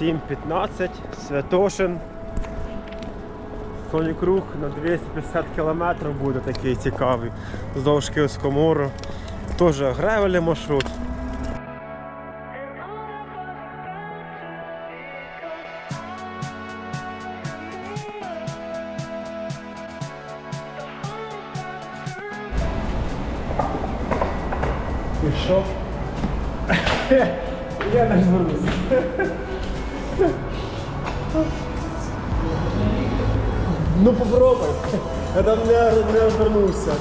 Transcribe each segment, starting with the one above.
7.15, Святошин. Сонік Рух на 250 км буде такий цікавий. Вздовж Київського моря. Теж гревельний маршрут. Пішов. Я не звернуся. Ну попробуй. Я там не, не обернувся.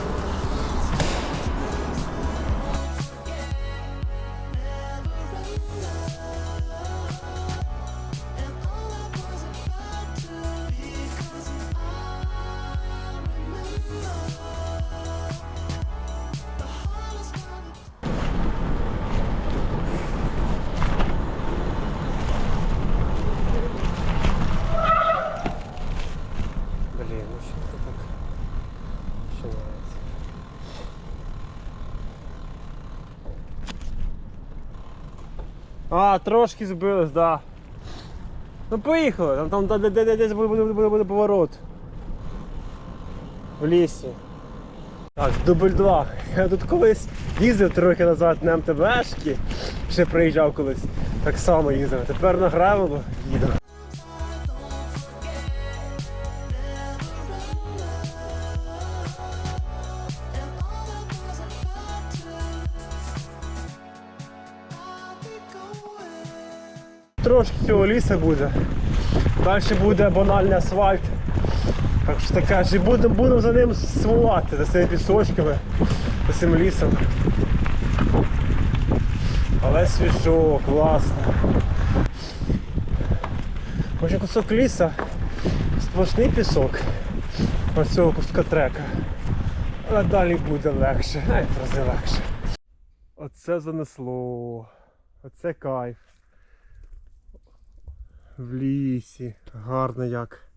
А, трошки збились, да. Ну поїхали, там, там де, де, де, десь буде, буде, буде, буде поворот. В лісі. Так, дубль 2. Я тут колись їздив трохи назад на МТБшки, ще приїжджав колись. Так само їздив. Тепер на гравелу їду. Трошки цього лісу буде. Далі буде банальний асфальт. Так що таке, і будемо будемо за ним свувати, за цими пісочками, за цим лісом. Але свіжо, класно. Може кусок ліса, сплошний пісок ось цього куска трека. Але далі буде легше, навіть рази легше. Оце занесло. Оце кайф. В лісі. Гарно як.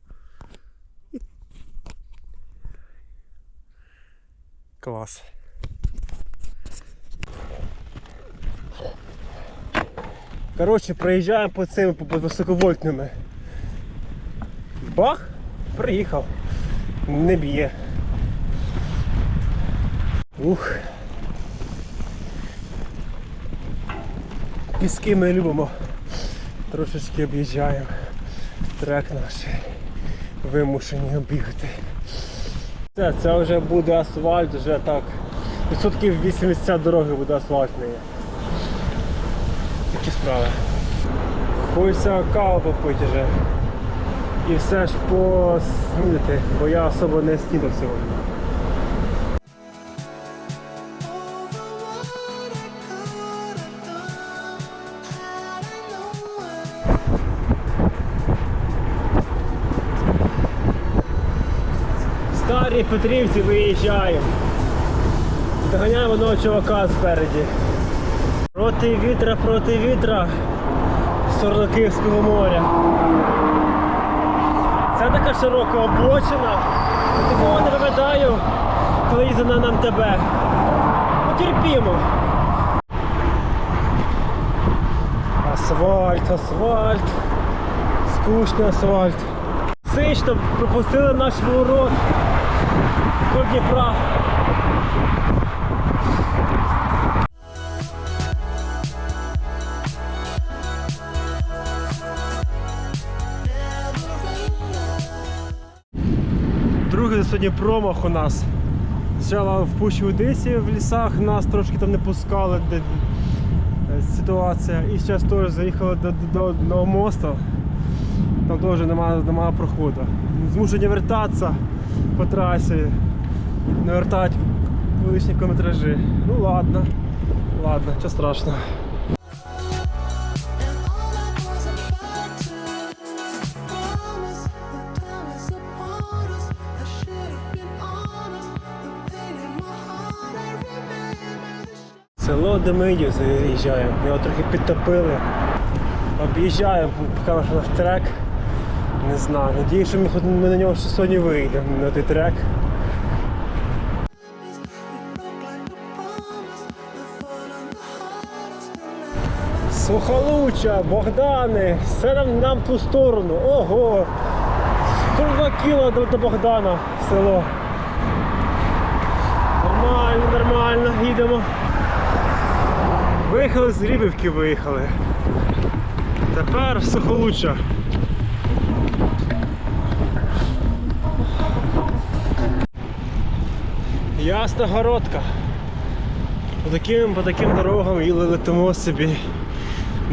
Клас. Коротше, проїжджаємо по цим по, по високовольтними. Бах! Приїхав. Не б'є. Ух. Піски ми любимо. Трошечки об'їжджаємо. Трек наш вимушені обігати. Це, це вже буде асфальт, вже так. Відсотків 80 дороги буде асфальтної. Такі справи. Хочеться каву попити вже. І все ж поснідати, бо я особо не снідав сьогодні. Петрівці виїжджаємо. Доганяємо одного чувака спереді. Проти вітра, проти вітра сторону моря. Це така широка обочина. Такого не пам'ятаю, коли їздив на нам тебе. Ну терпімо. Асфальт, асфальт. Скучний асфальт. Сично пропустили наш ворот. До Дніпра. Другий сьогодні промах у нас. Спочатку в Пущі Одесі в лісах нас трошки там не пускали е, ситуація. І зараз теж заїхали до, до, до мосту. Там теж немає, немає проходу. Змушені вертатися по трасі, не вертати величні кілометражі. Ну ладно, ладно, що the Село Демидів заїжджаємо, його трохи підтопили. Об'їжджаємо, поки наш трек. Не знаю. Надіюсь, що ми, на нього ще сьогодні вийдемо на той трек. Сухолуча, Богдани, все нам, нам ту сторону. Ого! 42 кіло до, до Богдана в село. Нормально, нормально, їдемо. Виїхали з Рібівки, виїхали. Тепер Сухолуччя. Ясна городка. По таким, по таким дорогам і летимо собі.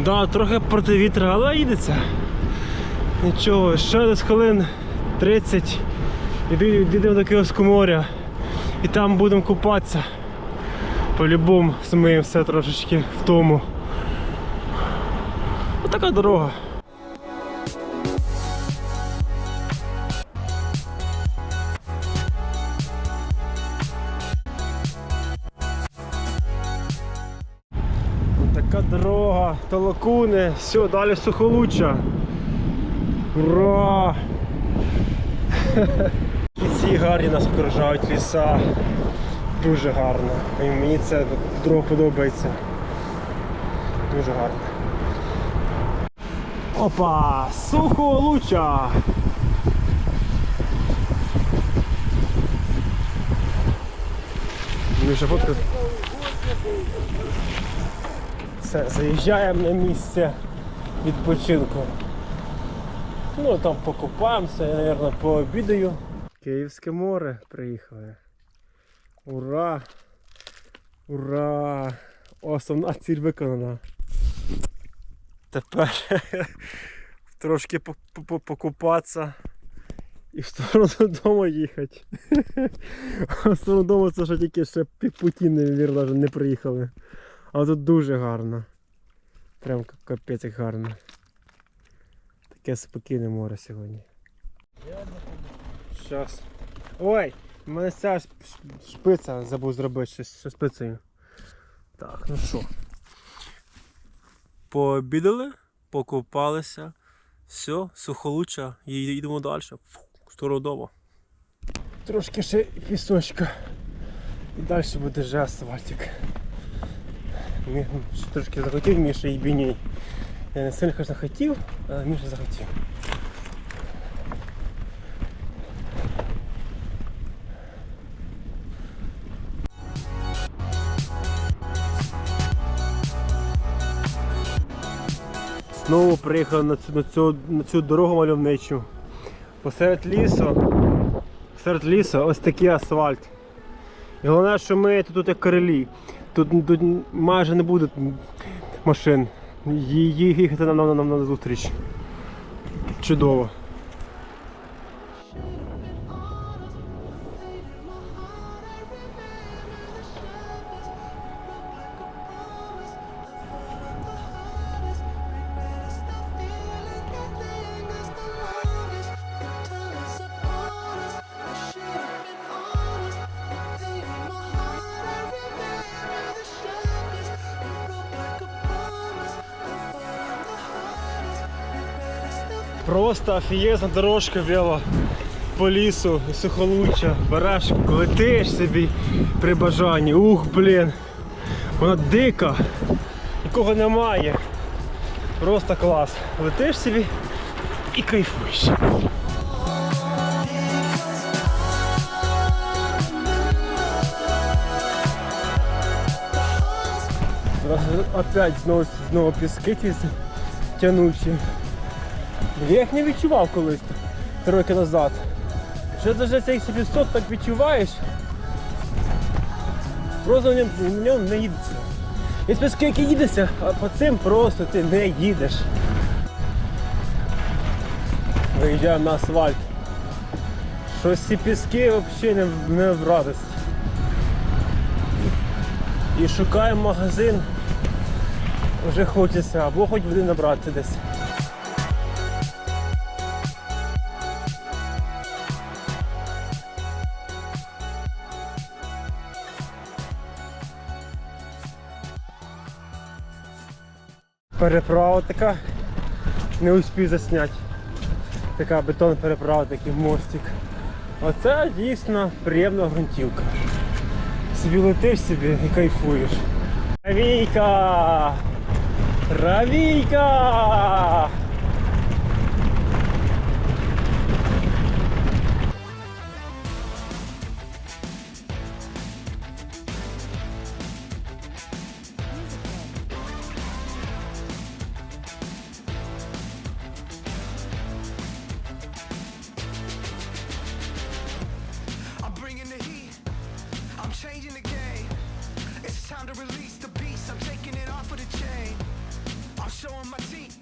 Да, трохи проти вітра, але їдеться. Нічого, ще десь хвилин 30 іди- йдемо до Київського моря і там будемо купатися. По-любому змиємося трошечки в тому. Отака дорога. Дорога, толокуни, все, далі сухолуччя. Ура! І ці гарні нас окружають ліса. Дуже гарно. І мені це дорога подобається. Дуже гарно. Опа! Сухолуччя! Міша, фотка. Все, заїжджаємо на місце відпочинку. Ну там покупаємося, я, мабуть, пообідаю. Київське море приїхали. Ура! Ура! Основна ціль виконана. Тепер трошки по- по- покупатися і в сторону додому їхати. В сторону дому це ще тільки ще півпуті, навіть не приїхали. А тут дуже гарно. Прям капець як гарно. Таке спокійне море сьогодні. Щас. Ой! У мене ця шпиця забув зробити щось зі шпицею. Так, ну що. Пообідали, покупалися. Все, сухолуччя, і йдемо далі. Дому. Трошки ще пісочка. І далі буде вже асфальтик. Трошки захотів Міша і біній. Я не сильно конечно, хотів, Міша захотів. Знову приїхав на цю, на цю, на цю дорогу мальовничу. Посеред лісу. Посеред лісу ось такий асфальт. І головне, що ми тут, як королі. Тут, тут майже не буде машин. Їхати нам, нам на зустріч. Чудово. Просто офігезна дорожка вела по лісу, сухолуччя, береш, летиш собі при бажанні. Ух, блін. Вона дика, нікого немає. Просто клас. Летиш собі і кайфуєш. Зараз опять знову, знову піски ті тянучі. Я їх не відчував колись три роки назад. Вже навіть цей собі сот так відчуваєш. Просто на ньому, не їдеться. Піски, які їдеться, а по цим просто ти не їдеш. Виїжджаємо на асфальт. Щось ці піски взагалі не, не в радость. І шукаємо магазин. Вже хочеться, або хоч води набрати десь. Переправа така. Не успів засняти. Така бетонна переправа, такий мостик. Оце дійсно приємна грунтівка. Собі летиш собі і кайфуєш. Війка! Равійка! Changing the game. It's time to release the beast. I'm taking it off of the chain. I'm showing my teeth.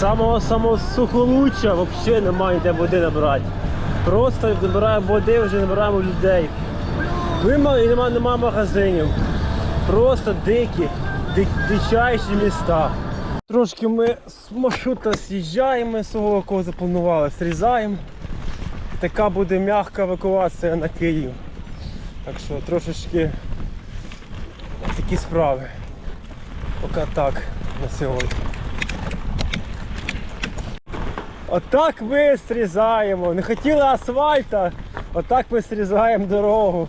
Самого самого сухолуччя взагалі немає де води набрати. Просто набираємо води, вже набираємо людей. Вима і немає, немає магазинів. Просто дикі, ди, дичайші міста. Трошки ми з маршрута з'їжджаємо з того, кого запланували, зрізаємо. Така буде м'яка евакуація на Київ. Так що трошечки такі справи. Поки так на сьогодні. Отак ми зрізаємо. Не хотіли асфальта, отак ми зрізаємо дорогу.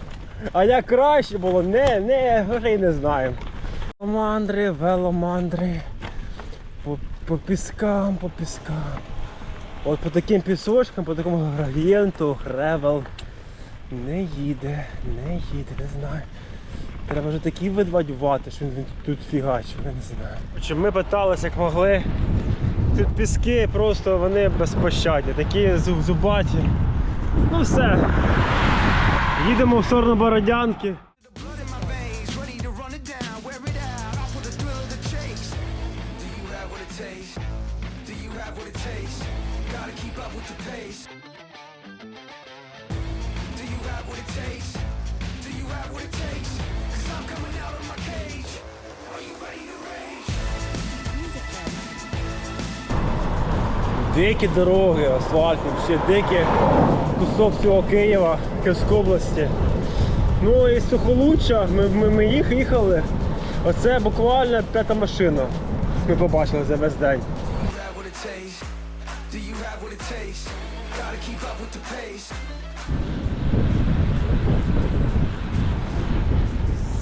А як краще було, не, не, вже й не знаємо. Веломандри, веломандри. По, по піскам, по піскам. От по таким пісочкам, по такому градієнту, гревел не їде, не їде, не знаю. Треба вже такий видвати вати, що він тут фігачив, я не знаю. Ми питалися, як могли. Тут піски просто вони безпощадні, такі зуб- зубаті. Ну все. Їдемо в сторону Бородянки. Дикі дороги, асфальтні, ще дикий кусок цього Києва, Київської області. Ну і Сухолуччя, ми, ми, ми їх їхали. Оце буквально п'ята машина. Ми побачили за весь день.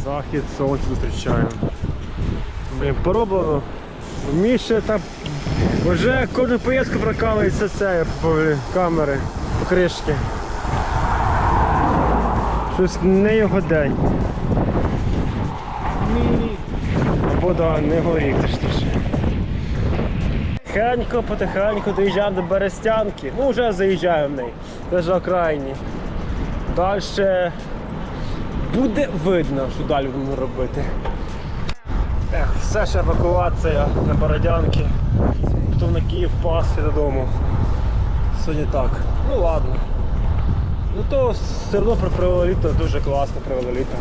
Захід сонця зустрічаємо. Блін, пороблено. Міша там вже кожну поїздку прокалується це по камери, по кришки. Щось не його день. Або да, не горіх точніше. Тихенько, потихеньку доїжджаємо до Берестянки. Ну вже заїжджаємо в неї. Це ж окраїні. Далі буде видно, що далі будемо робити. Ех, все ж евакуація на Бородянки. Потім на Київ пасти додому. Сьогодні так. Ну ладно. Ну то все одно про провело літо дуже класно провело літо.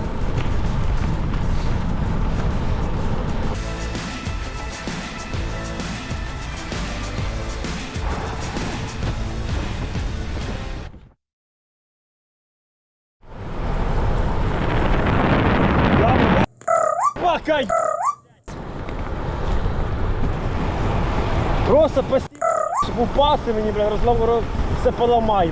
Пока! Постійно, упасти мені, бля, розлом, роз... все поламай.